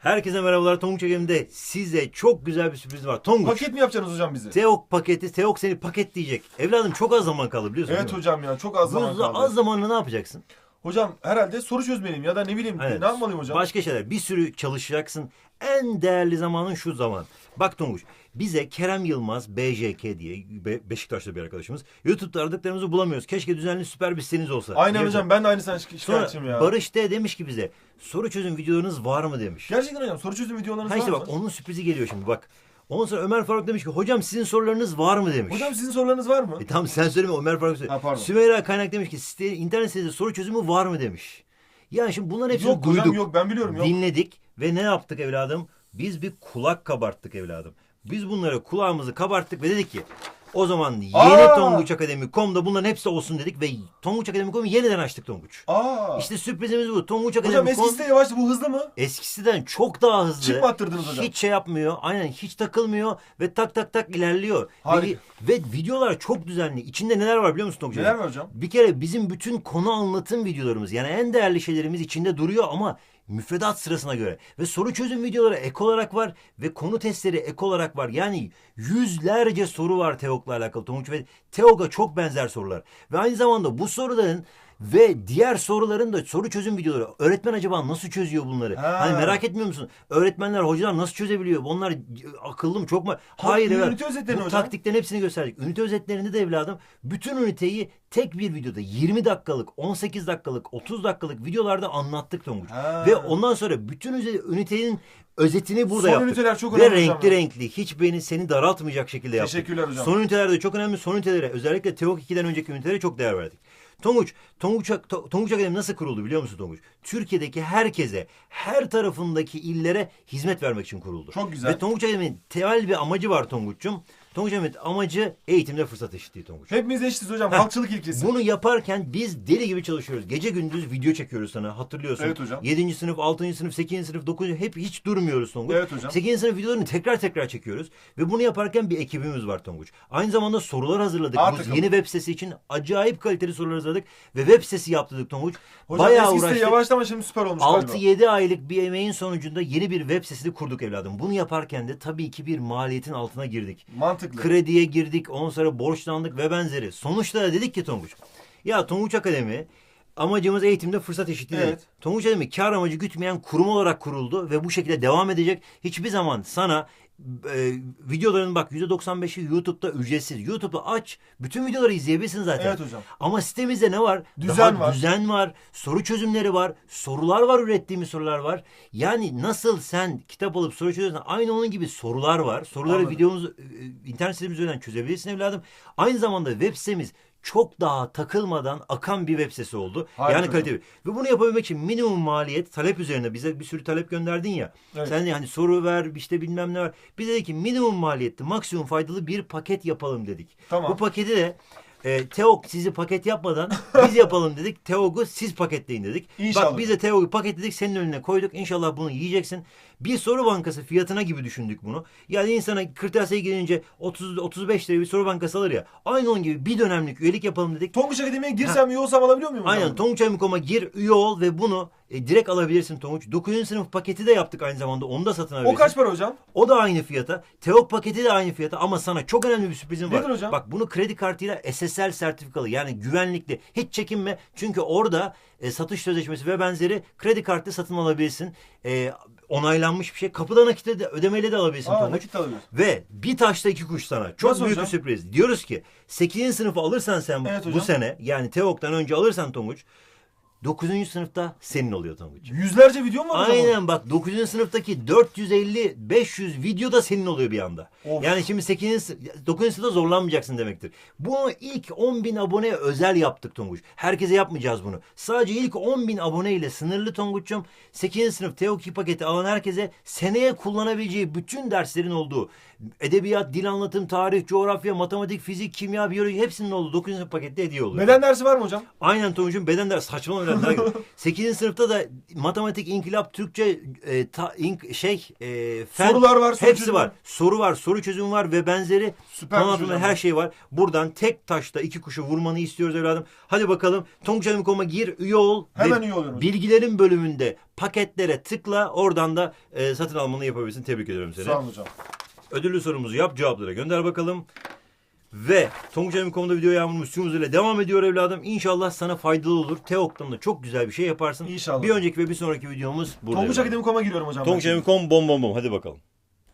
Herkese merhabalar Tonguç Egem'de size çok güzel bir sürpriz var. Tonguç. Paket mi yapacaksınız hocam bizi? Teok paketi, Teok seni paketleyecek. Evladım çok az zaman kaldı biliyorsun Evet hocam ya çok az zaman Bu kaldı. az zamanla ne yapacaksın? Hocam herhalde soru çözmeliyim ya da ne bileyim Evet. ne yapmalıyım hocam? Başka şeyler. Bir sürü çalışacaksın. En değerli zamanın şu zaman. Bak Tonguç bize Kerem Yılmaz BJK diye Be- Beşiktaşlı bir arkadaşımız. YouTube'da aradıklarımızı bulamıyoruz. Keşke düzenli süper bir siteniz olsa. Aynen Gerçekten. hocam ben de aynı Sonra şikayetçiyim ya. Barış D demiş ki bize soru çözüm videolarınız var mı demiş. Gerçekten hocam soru çözüm videolarınız Ha işte var bak mı? onun sürprizi geliyor şimdi bak. Ondan sonra Ömer Faruk demiş ki hocam sizin sorularınız var mı demiş. Hocam sizin sorularınız var mı? E tamam sen söyleme Ömer Faruk söyle. Ha, pardon. Sümeyra Kaynak demiş ki site, internet sitesinde soru çözümü var mı demiş. Yani şimdi bunların hepsini yok duyduk. hocam yok ben biliyorum yok. Dinledik ve ne yaptık evladım? Biz bir kulak kabarttık evladım. Biz bunları kulağımızı kabarttık ve dedik ki o zaman yeni Aa! Tonguç Akademi.com'da bunların hepsi olsun dedik ve Tonguç Akademi.com'u yeniden açtık Tonguç. Aa. İşte sürprizimiz bu. Tonguç hocam Akademi.com eskisi de yavaştı bu hızlı mı? eskisinden çok daha hızlı. Çip mi attırdınız hocam? Hiç şey yapmıyor. Aynen hiç takılmıyor ve tak tak tak ilerliyor. Ve, ve videolar çok düzenli. İçinde neler var biliyor musun Tonguç? Neler var hocam? Bir kere bizim bütün konu anlatım videolarımız yani en değerli şeylerimiz içinde duruyor ama müfredat sırasına göre. Ve soru çözüm videoları ek olarak var ve konu testleri ek olarak var. Yani yüzlerce soru var Teok'la alakalı Tonguç ve Teok'a çok benzer sorular. Ve aynı zamanda bu soruların ve diğer soruların da soru çözüm videoları. Öğretmen acaba nasıl çözüyor bunları? Ha. Hani merak etmiyor musun? Öğretmenler, hocalar nasıl çözebiliyor? Onlar akıllı mı çok mu? Hayır evet. ünite özetlerini Bu hocam. taktiklerin hepsini gösterdik. Ünite özetlerini de evladım bütün üniteyi tek bir videoda 20 dakikalık, 18 dakikalık, 30 dakikalık videolarda anlattık Tonguç. Ha. Ve ondan sonra bütün ünitenin özetini burada Son yaptık. üniteler çok Ve önemli hocam renkli ya. renkli. Hiç beni seni daraltmayacak şekilde yaptık. Teşekkürler hocam. Son üniteler de çok önemli. Son ünitelere özellikle Teok 2'den önceki ünitelere çok değer verdik. Tonguç, Tonguç, To- Tonguç Akademi nasıl kuruldu biliyor musun Tonguç? Türkiye'deki herkese, her tarafındaki illere hizmet vermek için kuruldu. Çok güzel. Ve Tonguç Akademi'nin temel bir amacı var Tonguç'cum. Tonguç Akademi'nin amacı eğitimde fırsat eşitliği Tonguç. Hepimiz eşitiz hocam. Halkçılık ilkesi. Bunu yaparken biz deli gibi çalışıyoruz. Gece gündüz video çekiyoruz sana hatırlıyorsun. Evet hocam. 7. sınıf, 6. sınıf, 8. sınıf, 9. hep hiç durmuyoruz Tonguç. Evet hocam. 8. sınıf videolarını tekrar tekrar çekiyoruz. Ve bunu yaparken bir ekibimiz var Tonguç. Aynı zamanda sorular hazırladık. A Bu takımı. yeni web sitesi için acayip kaliteli sorular hazırladık. Ve web sitesi yaptırdık Tonguç. Hocam Bayağı uğraştık. yavaştı ama şimdi süper olmuş galiba. 6-7 aylık bir emeğin sonucunda yeni bir web sitesi kurduk evladım. Bunu yaparken de tabii ki bir maliyetin altına girdik. Mantıklı. Krediye girdik, ondan sonra borçlandık ve benzeri. Sonuçta dedik ki Tonguç. Ya Tonguç Akademi amacımız eğitimde fırsat eşitliği Evet. Tonguç Akademi kar amacı gütmeyen kurum olarak kuruldu ve bu şekilde devam edecek. Hiçbir zaman sana e, videoların bak %95'i YouTube'da ücretsiz. YouTube'da aç. Bütün videoları izleyebilirsin zaten. Evet hocam. Ama sitemizde ne var? Düzen Daha var. Düzen var. Soru çözümleri var. Sorular var. Ürettiğimiz sorular var. Yani nasıl sen kitap alıp soru çözüyorsan aynı onun gibi sorular var. Soruları Anladım. videomuz e, internet sitemiz üzerinden çözebilirsin evladım. Aynı zamanda web sitemiz çok daha takılmadan akan bir web sitesi oldu. Harika yani kaliteli. Ve bunu yapabilmek için minimum maliyet talep üzerine bize bir sürü talep gönderdin ya. Evet. Sen de hani soru ver işte bilmem ne var. Biz dedik ki minimum maliyetli maksimum faydalı bir paket yapalım dedik. Tamam. Bu paketi de e, Teok sizi paket yapmadan biz yapalım dedik. Teok'u siz paketleyin dedik. İnşallah. Bak biz de Teok'u paketledik senin önüne koyduk. İnşallah bunu yiyeceksin. Bir soru bankası fiyatına gibi düşündük bunu. Yani insana kırtasiye gelince 30 35 liraya bir soru bankası alır ya. Aynı onun gibi bir dönemlik üyelik yapalım dedik. Tonguç Akademi'ye girsem üye olsam alabiliyor muyum? Aynen Tonguç.com'a gir, üye ol ve bunu e, direkt alabilirsin Tonguç. 9. sınıf paketi de yaptık aynı zamanda. Onu da satın O alabilirsin. kaç para hocam? O da aynı fiyata. Teok paketi de aynı fiyata ama sana çok önemli bir sürprizim var. Nedir hocam? Bak bunu kredi kartıyla SSL sertifikalı yani güvenlikli. Hiç çekinme. Çünkü orada e, satış sözleşmesi ve benzeri kredi kartı satın alabilirsin. E, onaylanmış bir şey. Kapıda nakitle de ödemeyle de alabilirsin Aa, nakit alıyoruz. Ve bir taşta iki kuş sana. Çok Nasıl büyük hocam? bir sürpriz. Diyoruz ki 8. sınıfı alırsan sen Evet bu hocam. sene yani Teok'tan önce alırsan Tonguç 9. sınıfta senin oluyor Tonguç. Yüzlerce video mu var hocam? Aynen bak 9. sınıftaki 450 500 video da senin oluyor bir anda. Of. Yani şimdi 8. 9. sınıfta zorlanmayacaksın demektir. Bunu ilk 10 bin aboneye özel yaptık Tonguç. Herkese yapmayacağız bunu. Sadece ilk 10 bin abone ile sınırlı Tonguç'um 8. sınıf Teo2 paketi alan herkese seneye kullanabileceği bütün derslerin olduğu edebiyat, dil anlatım, tarih, coğrafya, matematik, fizik, kimya, biyoloji hepsinin olduğu 9. sınıf pakette hediye oluyor. Beden dersi var mı hocam? Aynen Tonguç'un beden dersi saçmalama beden dersi. 8. sınıfta da matematik, inkılap, Türkçe, e, ta- ink- şey, e, fen, Sorular var, soru hepsi çözümü var. Soru var, soru çözümü var ve benzeri. Anlatımda hocam. her şey var. Buradan tek taşta iki kuşu vurmanı istiyoruz evladım. Hadi bakalım Tonguç.com'a gir, üye ol. Hemen üye oluyorum. Bilgilerin bölümünde paketlere tıkla. Oradan da e, satın almanı yapabilirsin. Tebrik ediyorum seni. Sağ olun hocam. Ödüllü sorumuzu yap cevaplara gönder bakalım. Ve Tonguç.com'da video yağmurumuz tüm hızıyla devam ediyor evladım. İnşallah sana faydalı olur. Teok'tan da çok güzel bir şey yaparsın. İnşallah. Bir önceki ve bir sonraki videomuz burada. Tonguç. Akademi.com'a giriyorum hocam. Tonguç.com bom bom bom. Hadi bakalım.